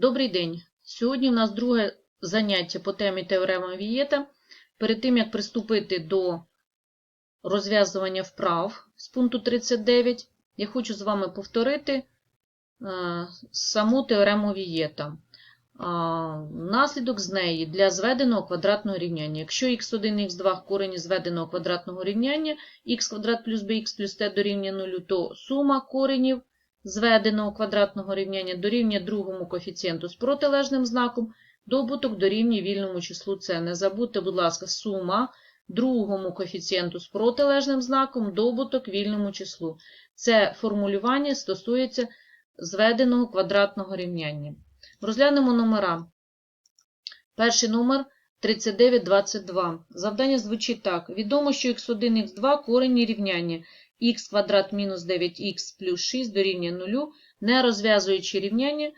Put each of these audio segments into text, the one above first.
Добрий день! Сьогодні у нас друге заняття по темі теорема Вієта. Перед тим, як приступити до розв'язування вправ з пункту 39, я хочу з вами повторити е, саму теорему Вієта. Наслідок з неї для зведеного квадратного рівняння. Якщо х1 х2 корені зведеного квадратного рівняння, х квадрат плюс bx плюс t дорівнює 0, то сума коренів зведеного квадратного рівняння дорівнює другому коефіцієнту з протилежним знаком, добуток дорівнює вільному числу С. Не забудьте, будь ласка, сума другому коефіцієнту з протилежним знаком, добуток вільному числу. Це формулювання стосується зведеного квадратного рівняння. Розглянемо номера. Перший номер 3922. Завдання звучить так. Відомо, що х1, х2 корені рівняння х квадрат мінус 9х плюс 6 дорівнює 0, не розв'язуючи рівняння,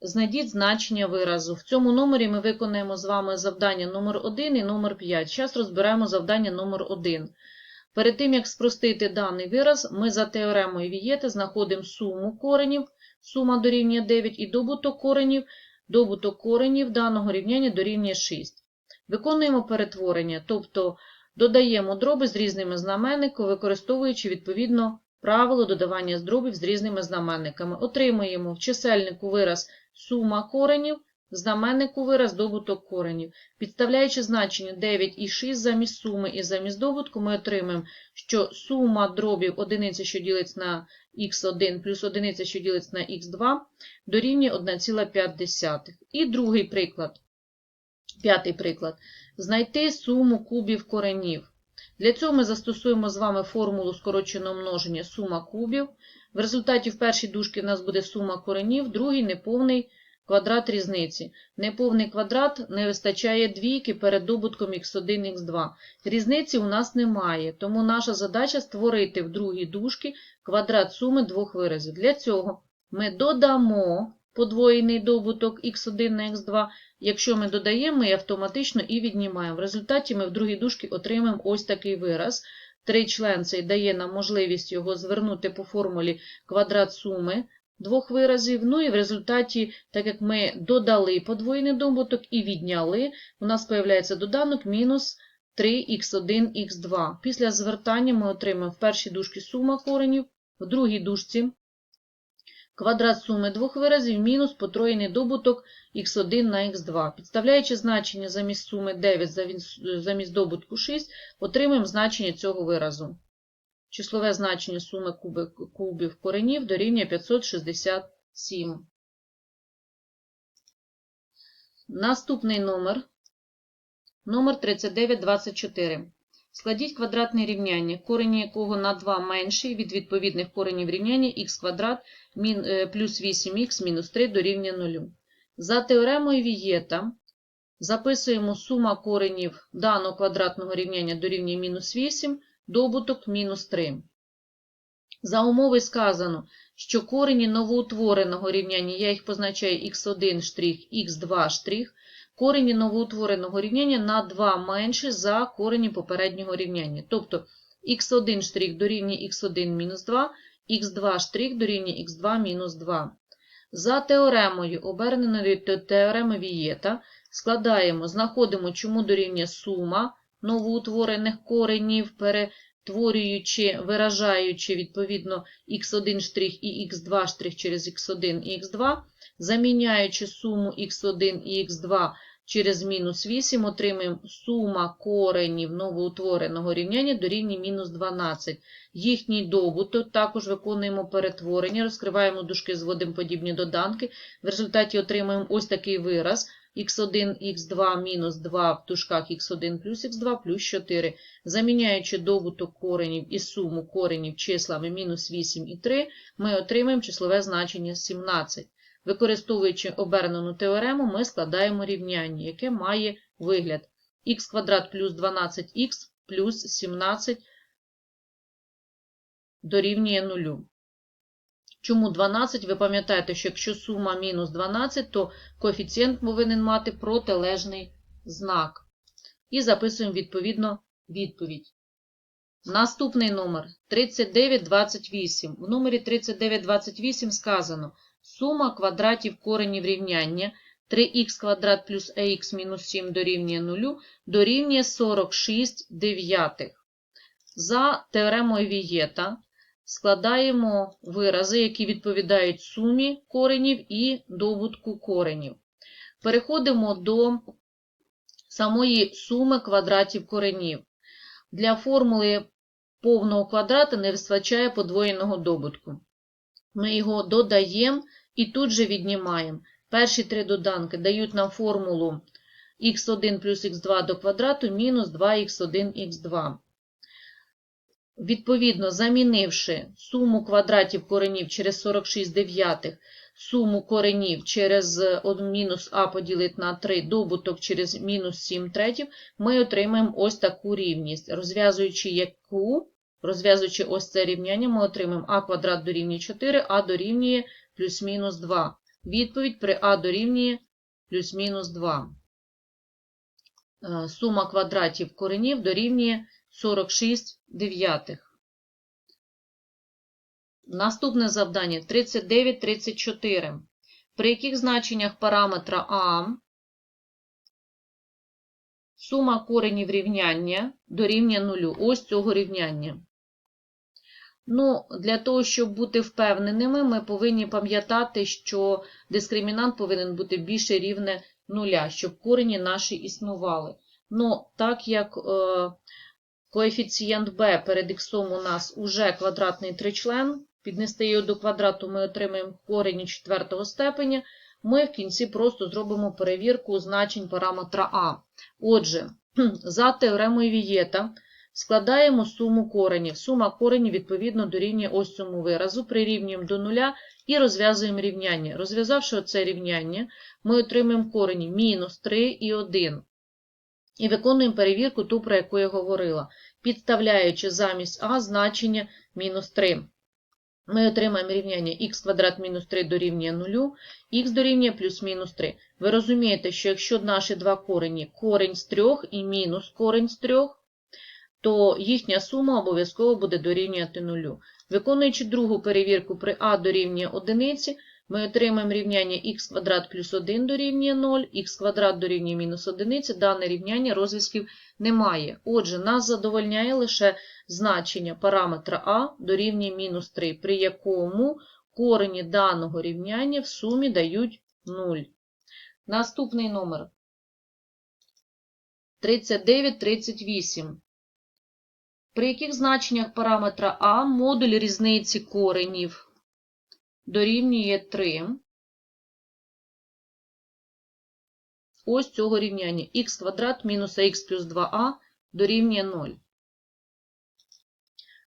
знайдіть значення виразу. В цьому номері ми виконаємо з вами завдання номер 1 і номер 5. Зараз розберемо завдання номер 1. Перед тим, як спростити даний вираз, ми за теоремою Вієти знаходимо суму коренів, сума дорівнює 9 і добуток коренів, добуток коренів даного рівняння дорівнює 6. Виконуємо перетворення, тобто додаємо дроби з різними знаменниками, використовуючи відповідно правило додавання дробів з різними знаменниками. Отримуємо в чисельнику вираз сума коренів, в знаменнику вираз добуток коренів. Підставляючи значення 9 і 6 замість суми і замість добутку, ми отримаємо, що сума дробів одиниця, що ділиться на х1 плюс одиниця, що ділиться на х2, дорівнює 1,5. І другий приклад. П'ятий приклад. Знайти суму кубів коренів. Для цього ми застосуємо з вами формулу скороченого множення сума кубів. В результаті в першій дужці в нас буде сума коренів, в другій неповний квадрат різниці. Неповний квадрат не вистачає двійки перед добутком х1, х2. Різниці у нас немає, тому наша задача створити в другій дужці квадрат суми двох виразів. Для цього ми додамо подвоєний добуток х1 на х2. Якщо ми додаємо, ми автоматично і віднімаємо. В результаті ми в другій дужці отримаємо ось такий вираз. Три член цей дає нам можливість його звернути по формулі квадрат суми двох виразів. Ну і в результаті, так як ми додали подвоєний добуток і відняли, у нас з'являється доданок мінус 3х1, х2. Після звертання ми отримаємо в першій дужці сума коренів, в другій дужці квадрат суми двох виразів мінус потроєний добуток х1 на х2. Підставляючи значення замість суми 9 замість добутку 6, отримаємо значення цього виразу. Числове значення суми кубів коренів дорівнює 567. Наступний номер номер 3924. Складіть квадратне рівняння, корені якого на 2 менший від відповідних коренів рівняння х квадрат плюс 8х мінус 3 дорівнює 0. За теоремою Вієта записуємо сума коренів даного квадратного рівняння дорівнює мінус 8, добуток мінус 3. За умови сказано, що корені новоутвореного рівняння, я їх позначаю x1 штрих, x2 штрих, корені новоутвореного рівняння на 2 менше за корені попереднього рівняння. Тобто x1 штрих дорівнює x1 мінус 2, x2 штрих дорівнює x2 мінус 2. За теоремою, оберненою теореми Вієта, складаємо, знаходимо, чому дорівнює сума новоутворених коренів, перетворюючи, виражаючи, відповідно, x1 штрих і x2 штрих через x1 і x2, заміняючи суму x1 і x2 через мінус 8, отримаємо сума коренів новоутвореного рівняння дорівнює мінус 12. Їхній добуток також виконуємо перетворення, розкриваємо дужки, зводимо подібні доданки. В результаті отримаємо ось такий вираз x1, x2 мінус 2 в дужках x1 плюс x2 плюс 4. Заміняючи добуток коренів і суму коренів числами мінус 8 і 3, ми отримаємо числове значення 17. Використовуючи обернену теорему, ми складаємо рівняння, яке має вигляд х квадрат плюс 12х плюс 17 дорівнює 0. Чому 12? Ви пам'ятаєте, що якщо сума мінус 12, то коефіцієнт повинен мати протилежний знак. І записуємо відповідно відповідь. Наступний номер 3928. В номері 3928 сказано, сума квадратів коренів рівняння 3х квадрат плюс ах мінус 7 дорівнює 0 дорівнює 46 дев'ятих. За теоремою Вієта складаємо вирази, які відповідають сумі коренів і добутку коренів. Переходимо до самої суми квадратів коренів. Для формули повного квадрата не вистачає подвоєного добутку. Ми його додаємо і тут же віднімаємо. Перші три доданки дають нам формулу х1 плюс х2 до квадрату мінус 2х1 х2. Відповідно, замінивши суму квадратів коренів через 46 дев'ятих, суму коренів через мінус а поділити на 3, добуток через мінус 7 третів, ми отримаємо ось таку рівність. Розв'язуючи яку, розв'язуючи ось це рівняння, ми отримаємо а квадрат дорівнює 4, а дорівнює плюс-мінус 2. Відповідь при а дорівнює плюс-мінус 2. Е, Сума квадратів коренів дорівнює 46 дев'ятих. Наступне завдання 39-34. При яких значеннях параметра А сума коренів рівняння дорівнює нулю. Ось цього рівняння. Ну, для того, щоб бути впевненими, ми повинні пам'ятати, що дискримінант повинен бути більше рівне нуля, щоб корені наші існували. Ну, так як е, коефіцієнт b перед х у нас уже квадратний тричлен, піднести його до квадрату ми отримаємо корені четвертого степеня, ми в кінці просто зробимо перевірку значень параметра а. Отже, за теоремою Вієта складаємо суму коренів. Сума коренів, відповідно, дорівнює ось цьому виразу, прирівнюємо до нуля і розв'язуємо рівняння. Розв'язавши оце рівняння, ми отримаємо корені мінус 3 і 1. І виконуємо перевірку ту, про яку я говорила, підставляючи замість а значення мінус 3. Ми отримаємо рівняння х квадрат мінус 3 дорівнює 0, х дорівнює плюс-мінус 3. Ви розумієте, що якщо наші два корені корень з 3 і мінус корень з 3, то їхня сума обов'язково буде дорівнювати 0. Виконуючи другу перевірку при а дорівнює 1, ми отримаємо рівняння х квадрат плюс 1 дорівнює 0, х квадрат дорівнює мінус 1, дане рівняння розв'язків немає. Отже, нас задовольняє лише значення параметра а дорівнює мінус 3, при якому корені даного рівняння в сумі дають 0. Наступний номер 3938. При яких значеннях параметра а модуль різниці коренів дорівнює 3. Ось цього рівняння х квадрат мінус х плюс 2а дорівнює 0.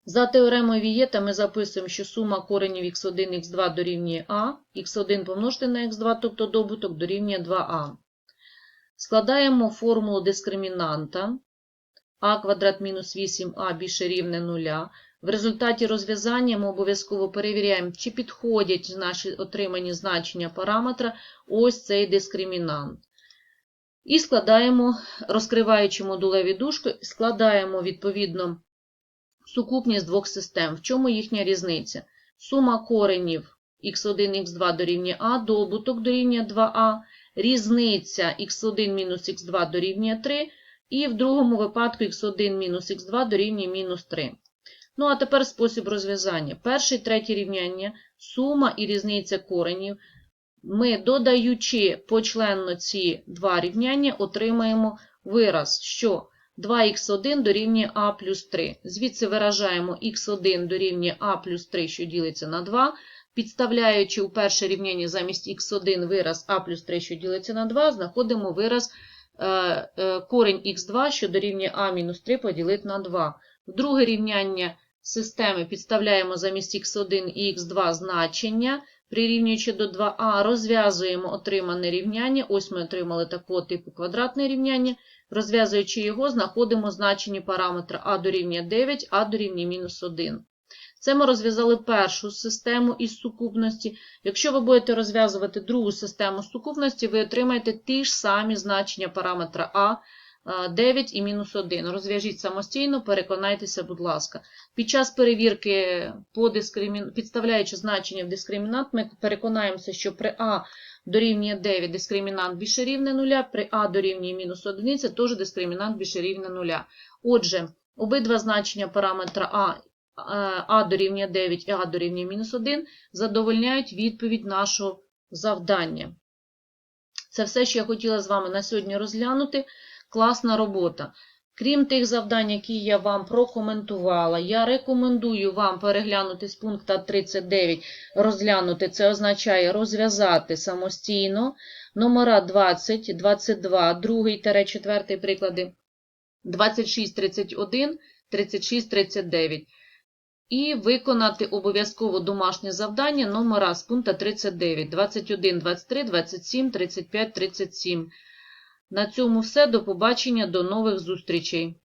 За теоремою Вієта ми записуємо, що сума коренів х1, х2 дорівнює а, х1 помножити на х2, тобто добуток дорівнює 2а. Складаємо формулу дискримінанта а квадрат мінус 8а більше рівне 0. В результаті розв'язання ми обов'язково перевіряємо, чи підходять наші отримані значення параметра ось цей дискримінант. І складаємо, розкриваючи модулеві дужки, складаємо відповідно сукупність двох систем. В чому їхня різниця? Сума коренів х1, х2 дорівнює а, добуток дорівнює 2а, різниця х1 мінус х2 дорівнює 3, і в другому випадку х1 мінус х2 дорівнює мінус 3. Ну, а тепер спосіб розв'язання. Перше і третє рівняння, сума і різниця коренів. Ми, додаючи почленно ці два рівняння, отримаємо вираз, що 2х1 дорівнює а плюс 3. Звідси виражаємо х1 дорівнює а плюс 3, що ділиться на 2. Підставляючи у перше рівняння замість х1 вираз а плюс 3, що ділиться на 2, знаходимо вираз корень х2, що дорівнює а мінус 3 поділити на 2. В друге рівняння системи підставляємо замість х1 і х2 значення, прирівнюючи до 2а, розв'язуємо отримане рівняння. Ось ми отримали такого типу квадратне рівняння. Розв'язуючи його, знаходимо значення параметра а дорівнює 9, а дорівнює мінус 1. Це ми розв'язали першу систему із сукупності. Якщо ви будете розв'язувати другу систему сукупності, ви отримаєте ті ж самі значення параметра а, а, 9 і мінус 1. Розв'яжіть самостійно, переконайтеся, будь ласка. Під час перевірки, по дискримін... підставляючи значення в дискримінант, ми переконаємося, що при А дорівнює 9 дискримінант більше рівне 0, при А дорівнює мінус 1 теж дискримінант більше рівне 0. Отже, обидва значення параметра А, е, А дорівнює 9 і А дорівнює мінус 1 задовольняють відповідь нашого завдання. Це все, що я хотіла з вами на сьогодні розглянути. Класна робота. Крім тих завдань, які я вам прокоментувала, я рекомендую вам переглянути з пункту 39, розглянути, це означає розв'язати самостійно номера 20, 22, 2 4 приклади, 26, 31, 36, 39. І виконати обов'язково домашнє завдання номера з пункту 39, 21, 23, 27, 35, 37. На цьому все. До побачення, до нових зустрічей.